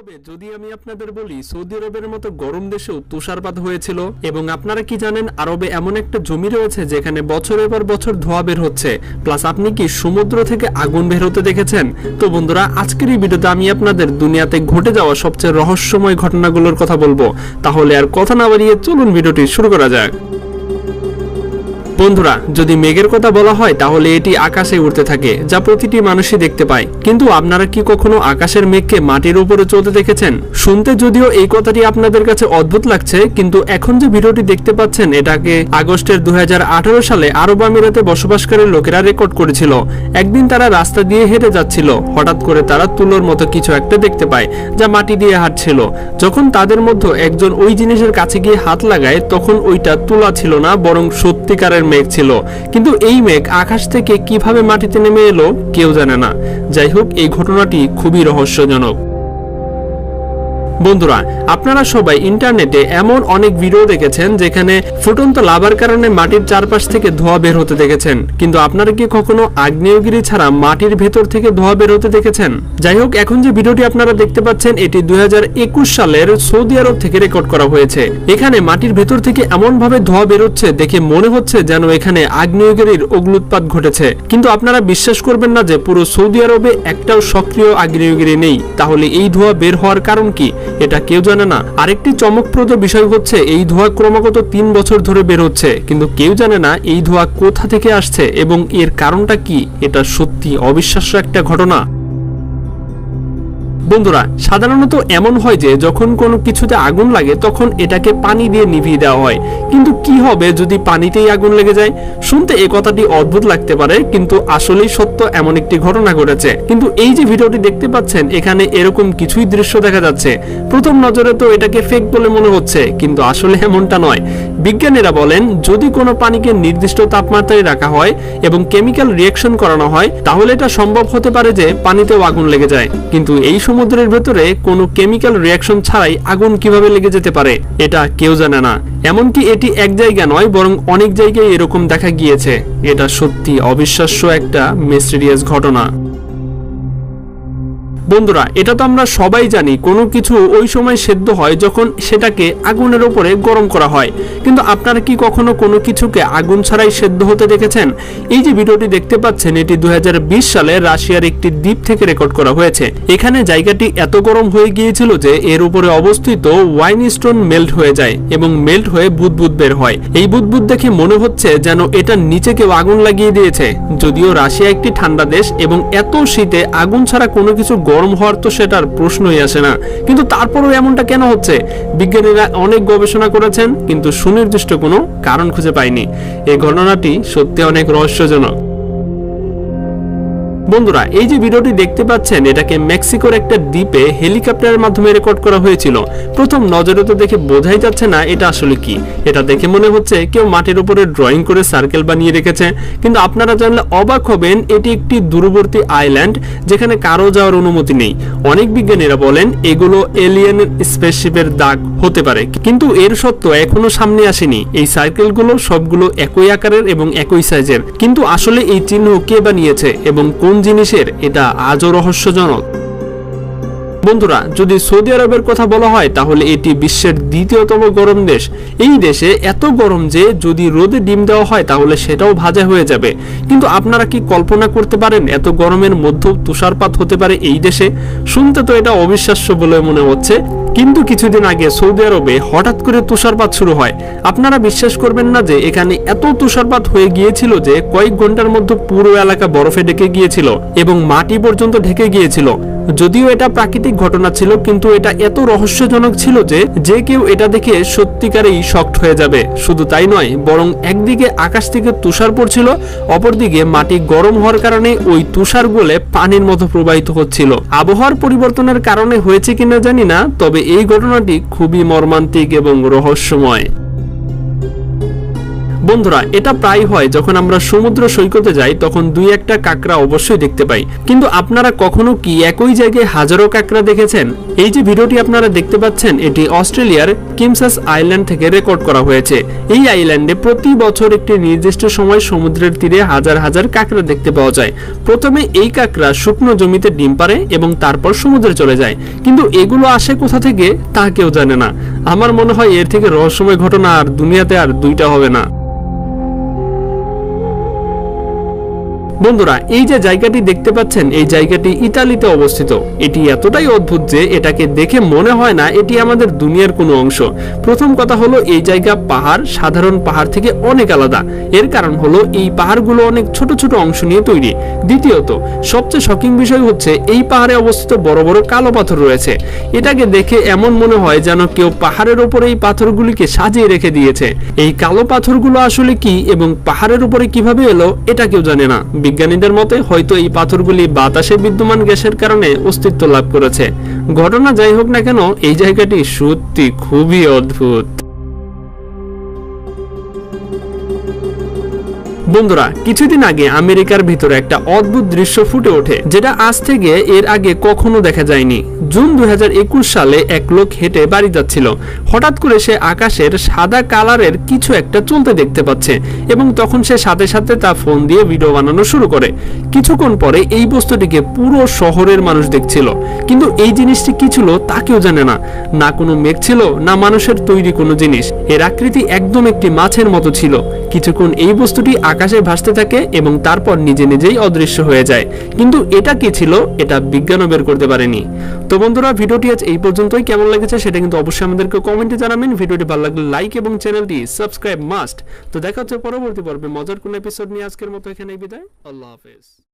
হবে? যদি আমি আপনাদের বলি, সৌদি আরবের মতো গরম দেশেও তুষারপাত হয়েছিল। এবং আপনারা কি জানেন, আরবে এমন একটা জমি রয়েছে যেখানে বছরের পর বছর ধোয়া বের হচ্ছে। প্লাস আপনি কি সমুদ্র থেকে আগুন বের হতে দেখেছেন? তো বন্ধুরা, আজকের এই ভিডিওতে আমি আপনাদের দুনিয়াতে ঘটে যাওয়া সবচেয়ে রহস্যময় ঘটনাগুলোর কথা বলব। তাহলে আর কথা না বাড়িয়ে চলুন ভিডিওটি শুরু করা যাক। বন্ধুরা, যদি মেঘের কথা বলা হয়, তাহলে এটি আকাশে উড়তে থাকে, যা প্রতিটি মানুষই দেখতে পায়। কিন্তু আপনারা কি কখনো আকাশের মেঘকে মাটির উপরে চলতে দেখেছেন? শুনতে যদিও এই কথাটি আপনাদের কাছে অদ্ভুত লাগছে, কিন্তু এখন যে ভিডিওটি দেখতে পাচ্ছেন, এটাকে আগস্টের দু সালে আরব আমিরাতে বসবাসকারী লোকেরা রেকর্ড করেছিল। একদিন তারা রাস্তা দিয়ে হেঁটে যাচ্ছিল। হঠাৎ করে তারা তুলোর মতো কিছু একটা দেখতে পায়, যা মাটি দিয়ে হাঁটছিল। যখন তাদের মধ্যে একজন ওই জিনিসের কাছে গিয়ে হাত লাগায়, তখন ওইটা তুলা ছিল না, বরং সত্যিকারের মেঘ ছিল। কিন্তু এই মেঘ আকাশ থেকে কীভাবে মাটিতে নেমে এলো, কেউ জানে না। যাই হোক, এই ঘটনাটি খুবই রহস্যজনক। বন্ধুরা, আপনারা সবাই ইন্টারনেটে এমন অনেক ভিডিও দেখেছেন যেখানে ফুটন্ত লাভার কারণে মাটির চারপাশ থেকে ধোঁয়া বের হতে দেখেছেন। কিন্তু আপনারা কি কখনো আগ্নেয়গিরি ছাড়া মাটির ভেতর থেকে ধোঁয়া বের হতে দেখেছেন? যাই হোক, এখন যে ভিডিওটি আপনারা দেখতে পাচ্ছেন, এটি দুই সালের সৌদি আরব থেকে রেকর্ড করা হয়েছে। এখানে মাটির ভেতর থেকে এমন ভাবে ধোঁয়া বেরোচ্ছে দেখে মনে হচ্ছে যেন এখানে আগ্নেয়গিরির অগ্নুৎপাত ঘটেছে। কিন্তু আপনারা বিশ্বাস করবেন না যে পুরো সৌদি আরবে একটাও সক্রিয় আগ্নেয়গিরি নেই। তাহলে এই ধোঁয়া বের হওয়ার কারণ কি? এটা কেউ জানে না। আরেকটি চমকপ্রদ বিষয় হচ্ছে, এই ধোঁয়া ক্রমাগত তিন বছর ধরে বের হচ্ছে। কিন্তু কেউ জানে না এই ধোঁয়া কোথা থেকে আসছে এবং এর কারণটা কি? এটা সত্যি অবিশ্বাস্য একটা ঘটনা। বন্ধুরা, সাধারণত এমন হয় যে যখন কোনো কিছুতে আগুন লাগে, তখন এটাকে পানি দিয়ে নিভিয়ে দেওয়া হয়। কিন্তু কি হবে যদি পানিতেই আগুন লেগে যায়? শুনতে এই কথাটি অদ্ভুত লাগতে পারে, কিন্তু আসলেই সত্য এমন একটি ঘটনা ঘটেছে। কিন্তু এই যে ভিডিওটি দেখতে পাচ্ছেন, এখানে এরকম কিছুই দৃশ্য দেখা যাচ্ছে। প্রথম নজরে তো এটাকে ফেক বলে মনে হচ্ছে, কিন্তু আসলে এমনটা নয়। বিজ্ঞানীরা বলেন, যদি কোনো পানিকে নির্দিষ্ট তাপমাত্রায় রাখা হয় এবং কেমিক্যাল রিয়াকশন করানো হয়, তাহলে এটা সম্ভব হতে পারে যে পানিতেও আগুন লেগে যায়। কিন্তু এই সমুদ্রের ভেতরে কোনো কেমিক্যাল রিয়াকশন ছাড়াই আগুন কীভাবে লেগে যেতে পারে, এটা কেউ জানে না। এমনকি এটি এক জায়গা নয়, বরং অনেক জায়গায় এরকম দেখা গিয়েছে। এটা সত্যি অবিশ্বাস্য একটা মিস্টিরিয়াস ঘটনা। বন্ধুরা, এটা তো আমরা সবাই জানি, কোনো কিছু ওই সময় সেদ্ধ হয় যখন সেটাকে আগুনের উপরে গরম করা হয়। কিন্তু আপনারা কি কখনো কোনো কিছুকে আগুন ছাড়াই সেদ্ধ হতে দেখেছেন? এই যে ভিডিওটি দেখতে পাচ্ছেন, এটি দু সালে রাশিয়ার একটি দ্বীপ থেকে রেকর্ড করা হয়েছে। এখানে জায়গাটি এত গরম হয়ে গিয়েছিল যে এর উপরে অবস্থিত ওয়াইন স্টোন মেল্ট হয়ে যায় এবং মেল্ট হয়ে বুদবুদ বের হয়। এই বুদবুদ দেখে মনে হচ্ছে যেন এটার নিচে কেউ আগুন লাগিয়ে দিয়েছে। যদিও রাশিয়া একটি ঠান্ডা দেশ এবং এত শীতে আগুন ছাড়া কোনো কিছু গরম হওয়ার তো সেটার প্রশ্নই আসে না। কিন্তু তারপরও এমনটা কেন হচ্ছে? বিজ্ঞানীরা অনেক গবেষণা করেছেন, কিন্তু সুনির্দিষ্ট কোনো কারণ খুঁজে পায়নি। এই ঘটনাটি সত্যি অনেক রহস্যজনক। বন্ধুরা, এই যে ভিডিওটি দেখতে পাচ্ছেন, এটাকে মেক্সিকোর একটা দ্বীপে হেলিকপ্টারের মাধ্যমে রেকর্ড করা হয়েছিল। প্রথম নজরে তো দেখে বোঝাই যাচ্ছে না এটা আসলে কি। এটা দেখে মনে হচ্ছে কেউ মাটির উপরে ড্রয়িং করে সার্কেল বানিয়ে রেখেছে। কিন্তু আপনারা জানলে অবাক হবেন, এটি একটি দূরবর্তী আইল্যান্ড যেখানে কারও যাওয়ার অনুমতি নেই। অনেক বিজ্ঞানীরা বলেন, এগুলো এলিয়েন স্পেসশিপের দাগ হতে পারে। কিন্তু এর সত্য এখনও সামনে আসেনি। এই সার্কেলগুলো সবগুলো একই আকারের এবং একই সাইজের কিন্তু আসলে এই চিহ্ন কে বানিয়েছে এবং কোন জিনিসের এটা আজও রহস্যজনক? বন্ধুরা, যদি সৌদি আরবের কথা বলা হয়, তাহলে এটি বিশ্বের দ্বিতীয়তম গরম দেশ। এই দেশে এত গরম যে, যদি রোদে ডিম দেওয়া হয়, তাহলে সেটাও ভাজা হয়ে যাবে। কিন্তু আপনারা কি কল্পনা করতে পারেন, এত গরমের মধ্যেও তুষারপাত হতে পারে এই দেশে? শুনতে তো এটা অবিশ্বাস্য বলে মনে হচ্ছে। কিন্তু কিছুদিন আগে সৌদি আরবে হঠাৎ করে তুষারপাত শুরু হয়। আপনারা বিশ্বাস করবেন না যে, এখানে এত তুষারপাত হয়ে গিয়েছিল যে, কয়েক ঘণ্টার মধ্যে পুরো এলাকা বরফে ঢেকে গিয়েছিল এবং মাটি পর্যন্ত ঢেকে গিয়েছিল। যদিও এটা প্রাকৃতিক ঘটনা ছিল, কিন্তু এটা এত রহস্যজনক ছিল যে যে কেউ এটা দেখে সত্যিকারেই শক্ট হয়ে যাবে। শুধু তাই নয়, বরং একদিকে আকাশ থেকে তুষার পড়ছিল, অপরদিকে মাটি গরম হওয়ার কারণে ওই তুষার গলে পানির মতো প্রবাহিত হচ্ছিল। আবহাওয়ার পরিবর্তনের কারণে হয়েছে কিনা জানি না, তবে এই ঘটনাটি খুবই মর্মান্তিক এবং রহস্যময়। বন্ধুরা, এটা প্রায় হয় যখন আমরা সমুদ্র সৈকতে যাই, তখন দুই একটা কাঁকড়া অবশ্যই দেখতে পাই। কিন্তু আপনারা কখনো কি একই জায়গায় হাজারো কাঁকড়া দেখেছেন? এই যে ভিডিওটি আপনারা দেখতে পাচ্ছেন, এটি অস্ট্রেলিয়ার কিমসাস আইল্যান্ড থেকে রেকর্ড করা হয়েছে। এই আইল্যান্ডে প্রতি বছর একটি নির্দিষ্ট সময় সমুদ্রের তীরে হাজার হাজার কাঁকড়া দেখতে পাওয়া যায়। প্রথমে এই কাঁকড়া শুকনো জমিতে ডিম পারে এবং তারপর সমুদ্রে চলে যায়। কিন্তু এগুলো আসে কোথা থেকে, তা কেউ জানে না। আমার মনে হয় এর থেকে রহস্যময় ঘটনা আর দুনিয়াতে আর দুইটা হবে না। বন্ধুরা, এই যে জায়গাটি দেখতে পাচ্ছেন, এই জায়গাটি ইতালিতে অবস্থিত। এটি এতটাই অদ্ভুত যে এটাকে দেখে মনে হয় না এটি আমাদের দুনিয়ার কোনো অংশ। প্রথম কথা হলো, এই জায়গা পাহাড়, সাধারণ পাহাড় থেকে অনেক আলাদা। এর কারণ হলো, এই পাহাড়গুলো অনেক ছোট ছোট অংশ নিয়ে তৈরি। দ্বিতীয়ত, সবচেয়ে শকিং বিষয় হচ্ছে, এই পাহাড়ে অবস্থিত বড় বড় কালো পাথর রয়েছে। এটাকে দেখে এমন মনে হয় যেন কেউ পাহাড়ের উপরে এই পাথরগুলিকে সাজিয়ে রেখে দিয়েছে। এই কালো পাথরগুলো আসলে কি এবং পাহাড়ের উপরে কীভাবে এলো, এটা কেউ জানে না। বিজ্ঞানীদের মতে হয়তো এই পাথরগুলি বাতাসে বিদ্যমান গ্যাসের কারণে অস্তিত্ব লাভ করেছে। ঘটনা যাই হোক না কেন, এই জায়গাটি সত্যি খুবই অদ্ভুত। বন্ধুরা, কিছুদিন আগে আমেরিকার ভিতরে একটা অদ্ভুত দৃশ্য ফুটে ওঠে, যেটা আজ থেকে এর আগে কখনো দেখা যায়নি। জুন দুই হাজার একুশ সালে এক লোক হেঁটে বাড়ি যাচ্ছিল। হঠাৎ করে সে আকাশের সাদা কালারের কিছু একটা চলতে দেখতে পাচ্ছে এবং তখন সে সাথে সাথে তা ফোন দিয়ে ভিডিও বানানো শুরু করে। কিছুক্ষণ পরে এই বস্তুটিকে পুরো শহরের মানুষ দেখছিল। কিন্তু এই জিনিসটি কি ছিল তা কেউ জানে না। না কোনো মেঘ ছিল, না মানুষের তৈরি কোনো জিনিস। এর আকৃতি একদম একটি মাছের মতো ছিল। কিছুক্ষণ এই বস্তুটি আকাশে ভাসতে থাকে এবং তারপর নিজে নিজেই অদৃশ্য হয়ে যায়। কিন্তু এটা কি ছিল? এটা বিজ্ঞানও বের করতে পারেনি। তো বন্ধুরা, ভিডিওটি আজ এই পর্যন্তই। কেমন লেগেছে সেটা কিন্তু অবশ্যই আমাদেরকে কমেন্টে জানাবেন। ভিডিওটি ভালো লাগলে লাইক এবং চ্যানেলটি সাবস্ক্রাইব মাস্ট। তো দেখা হচ্ছে পরবর্তী পর্বে মজার কোন এপিসোড নিয়ে আজকের মতো এখানে বিদায়। আল্লাহ হাফেজ।